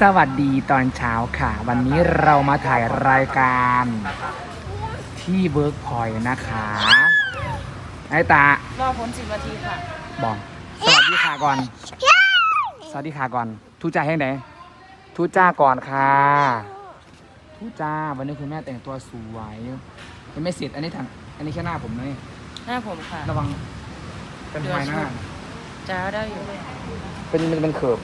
สวัสดีตอนเช้าค่ะ วันนี้เรามาถ่ายรายการที่เวิร์กพอยต์นะคะไอ้ตารอผลสิบนาทีค่ะบอกสวัสดีค่ะก่อน สวัสดีค่ะก่อนทุจ้าให้ไหนทุจ้าก่อนค่ะทุจ้าวันนี้คุณแม่แต่งตัวสวยยังไม่เสร็จอันนี้ทางอันนี้แค่หน้าผมนะนี่หน้าผมค่ะระวังเป็นไฟหน้าจ้าได้อยู่เป็นเป็นเป็นเขิบ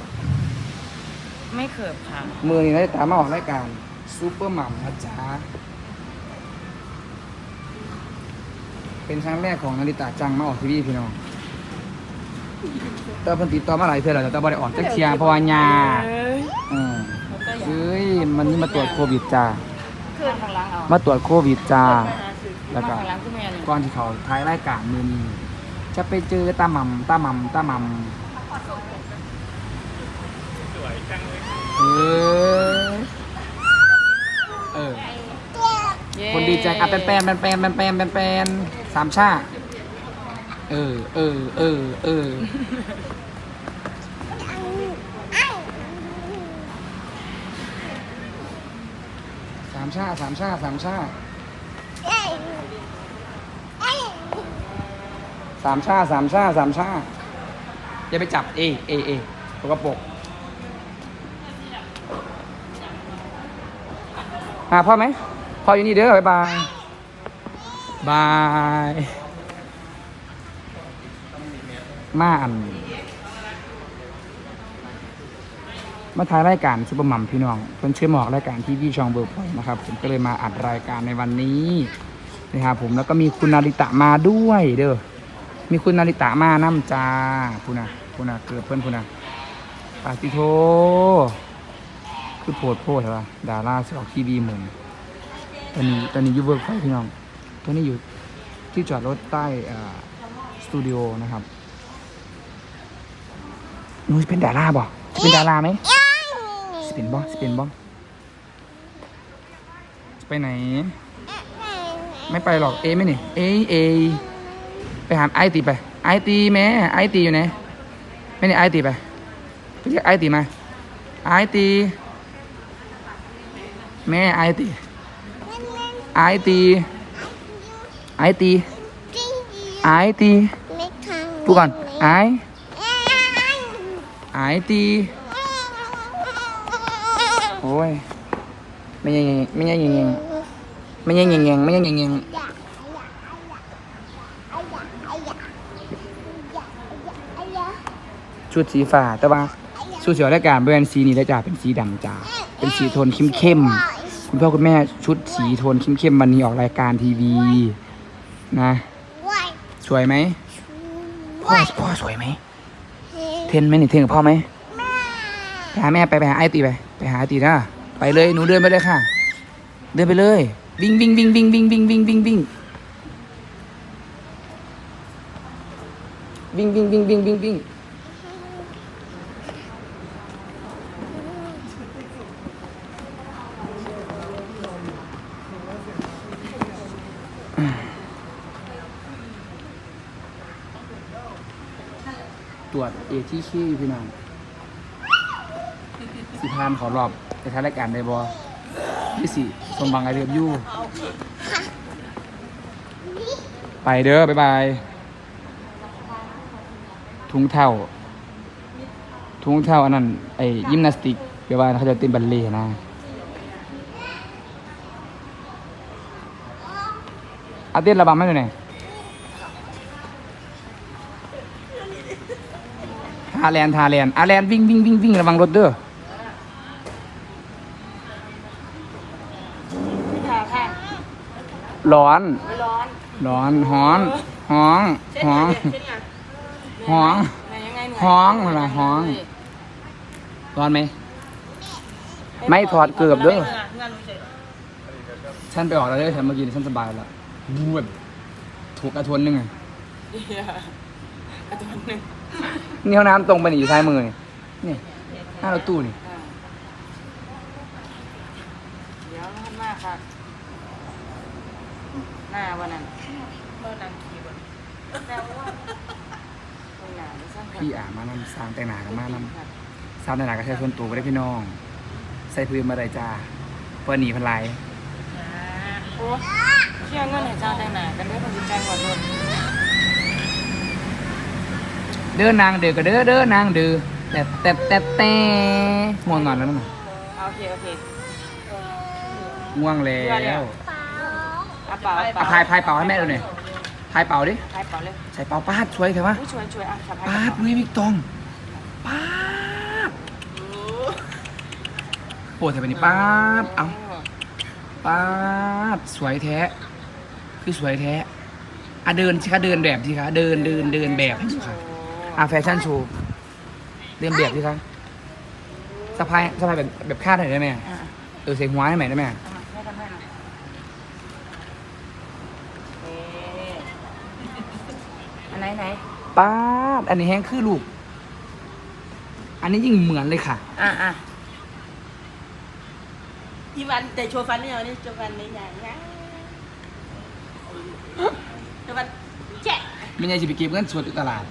ไม่เขิบค่ะ มือนี่นาฬิตามาออกรายการซูเปอร์มัมนะจ๊ะเป็นครั้งแรกของนาฬิตาจังมาออกทีวีพี่น้องแต่เพิ่นติดต่อมาหลายเทื่อแล้วแต่บ่ได้ออกจักเทียเพราะว่ายาอืมเอ้ยมันนี่มาตรวจโควิดจ้าขึ้นข้างหล่างเอามาตรวจโควิดจ้า แล้วก็ ข้างหล่างคือแม่นี่ก่อนที่เขาท้ายรายการมือนี้จะไปเจอตาหม่ำตาหม่ำตาหม่ำเออ เออเย้คนดีใจอะแปนแปนแปนแปนแปนแปนแปนแปนสามชาเออ เออ เออ เออ สามชาสามชาสามชาสามชาสามชาสามชาอย่าไปจับ เอ เอ เอปกระปรก หาพ่อไหมพ่ออยู่นี่เด้อบ๊ายบายบายมาอัน มาถ่ายรายการซุปเปอร์มัมพี่น้องเพิ่นเชื่อหมออกรายการที่พี่ชองเบอร์พอยนะครับ ผมก็เลยมาอัดรายการในวันนี้นะครับผมแล้วก็มีคุณนาริตะมาด้วยเด้อมีคุณนาริตะมาน้ำจ้าพูนะพูนะเกิดเพื่อนพูนะปาติโท คือโพดโพดใช่ปะดาราสออกทีวีเหมือนตอนนี้ตอนนี้อยู่เวิร์กไฟพี่น้องตอนนี้อยู่ที่จอดรถใต้สตูดิโอนะครับนูจะเป็นดาราบ่จะเป็นดาราไหมจะเปนบ่จะเปนบ่จะไปไหน ไม่ไปหรอกเอไหม่นี่เอเอไปหาไอตีไปไอตีแม่ไอตีอยู่ไหนไม่นี่ไอตีไปไปเรียกไอตีมาไอตี แม่ไอตีไอตีไอตีไอตีพูดก่อนไอไอตีโอ้ยไม่ยังไม่ยังยังไม่ยังยังยังไม่ยังยังยังชุดสีฟ้าแต่ว่าชุดเสียวรายการเป็นสีนี้แล้จ้าเป็นสีดำจ้าเป็นสีโทนเข้มเข้มๆ คุณพ่อคุณแม่ชุดสีโทนเข้มเข้มๆวันนี้ออกรายการทีวี นะ สวยไหมพ่อพ่อสวยไหมเทนไหมนี่เทนกับพ่อไหมไปหาแม่ไปไปหาไอตีไปไปหาไอตีนะไปเลยหนูเดินไปเลยค่ะ เดินไปเลย วิ่งวิ่งวิ่งวิ่งวิ่งวิ่งวิ่งวิ่งวิ่งวิ่งวิ่งวิ่งวิ่งวิ่งวิ่ง ตรวจเอที่ขี้พี่น้องสิพานขอรอบไปท้ายรายการได้บอที่สี่สมบังไอเรียบยู่ ไปเด้อ บ๊ายบาย ถุงเท้าถุงเท้าอันนั้น ไอ้ยิมนาสติกเดี๋ยวว่าเขาจะเต้นบัลเล่นะ อาเต้นระบำให้หน่อยหน่ อาแลนทาแลนอาแลนวิ่งวิ่งวิ่งวิ่งระวังรถเด้อค่ะค่ะร้อน ร้อน ร้อนฮ้อนฮ้องเช่นฮ้องงเช่นไงฮ้องห้องเวลาฮ้องร้อนไหม ไม่ถอดเกือบเด้อฉันไปออกแล้วเด้อฉันเมื่อกี้ฉันสบายแล้วบวูบถูกกระทวนหนึงไงเดี๋ยวกระตุ้นหนึ่ง นี่ห้องน้ำตรงไปนี่อยู่ซ้ายมือนี่นี่หน้ารถตู้นี่อ่าเดี๋ยวท่านหน้าค่ะ หน้าวันนั้นเมื่อนังขี่บนแต่ว่าตรงหน้าไม่สร้างค่ะพี่อ่ามานำสร้างแต่งหนากับมานำ สร้างแต่งหนากับแค่ส่วนตัวไปได้พี่น้องส่พื้นมาเลยจ้าเพื่อหนีพันไลายโอ้เชื่อเงินให้เจ้าแต่งหน้ากันได้คนจิตใจหัวโดน เดินนางเดือก็เด้อเด้อนางเดือแต่แต่แต่แต่ง่วงนอนแล้วมั้งโอเคโอเคง่วงแล้วอาเป่าเอาพายพายเป่าให้แม่ดูหน่อยพายเป่าดิพายเป่าเลยใส่เป่าป้าดสวยเถอะวะอุ้ยช่วยช่วยอะสะพายป้าดลุยวิกตองป้าดโอ้แต่เป็นนี่ป้าดเอา ป้าดสวยแท้ คือสวยแท้อะเดินสิคะเดินแบบสิคะเดินเดินเดินแบบให้ดูค่ะอ่ะแฟชั่นโชว์เดินแบบสิคะสะพายสะพายแบบแบบคาดหน่อยได้ไหมอะเออใส่หัวให้หน่อยได้ไหมให้ทำให้หน่อยเอ๊ะอันไหนไหนป้าดอันนี้แห้งคือลูก อันนี้ยิ่งเหมือนเลยค่ะ อะอะยี่วันแต่โชว์ฟันนี่เอานี่โชว์ฟันในอย่างนี้โชว์ฟันแจ๊ะ ไม่ใช่จะไปเก็บเงินสดอยู่ตลาด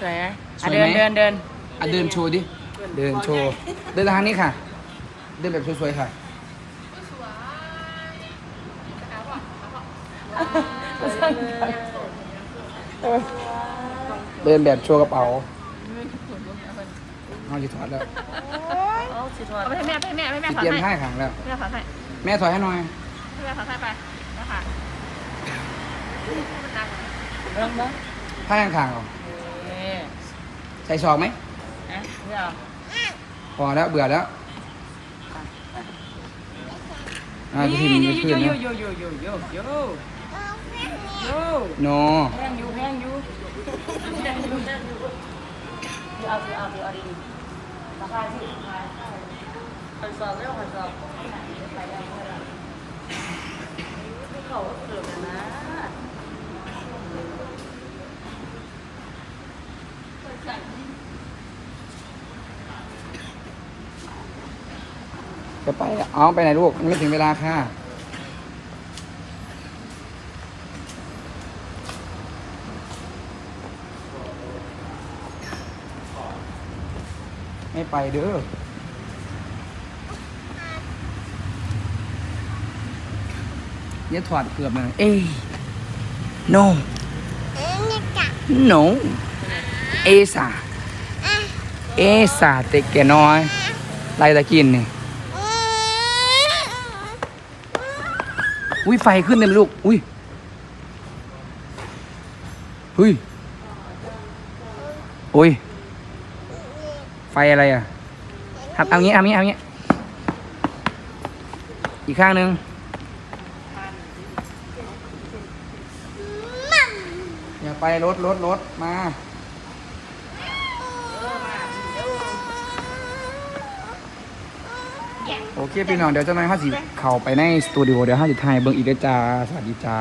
สวยไหมสอะวยเดิไหมนเดินเดินอะเดินโชว์ดิ เดินโชว์ เดินทางนี้ค่ะ เดินแบบสวยๆค่ะ เดินแบบโชว์กระเป๋าเอาจะถอดแล้วเอาสิทอดเอาไปให้แม่ไปให้แม่ไปให้แม่สิถอดเตรียมให้ให้ขังแล้ว แม่ถอดให้แม่ถอยให้หน่อย ให้แม่ถอดให้ไปนะคะเริ่มเนาะผ้าข้างขางเอาเอ๊ะ ใส่ซองไหมอะเดี๋ยวพอแล้วเบื่อแล้วอ่าจะพิมพ์นี่จะขึ้นโยนะโยโยโยโยโยโยโนแพงอยู่แพงอยู่แพงอยู่แพงอยู่เอาสิเอาสิเอาดีๆราคาสิราคาคอยสอบเร็วคอยสอบไปแล้วไปแล้วเขาเกิดนะ จะไปเอาไปไหนลูกยังไม่ถึงเวลาค่ะไม่ไปเด้อเนี่ยถอดเกือบเลยเอ้ย no no เอสาเอสาเต็กแกน้อยไรตะกินนี่ อุ้ยไฟขึ้นเต็มลูก อุ้ยเฮ้ยโอ้ย ไฟอะไรอะครับเอางี้เอางี้เอางี้ อีกข้างหนึ่งอย่าไปรถรถรถมา โอเคพี่น้องเดี๋ยวเจะนายห้าสิเข้าไปในสตูดิโอเดี๋ยวห้าสิถ่ายเบิ้งอีกเด้อจ้าสวัสดีจ้า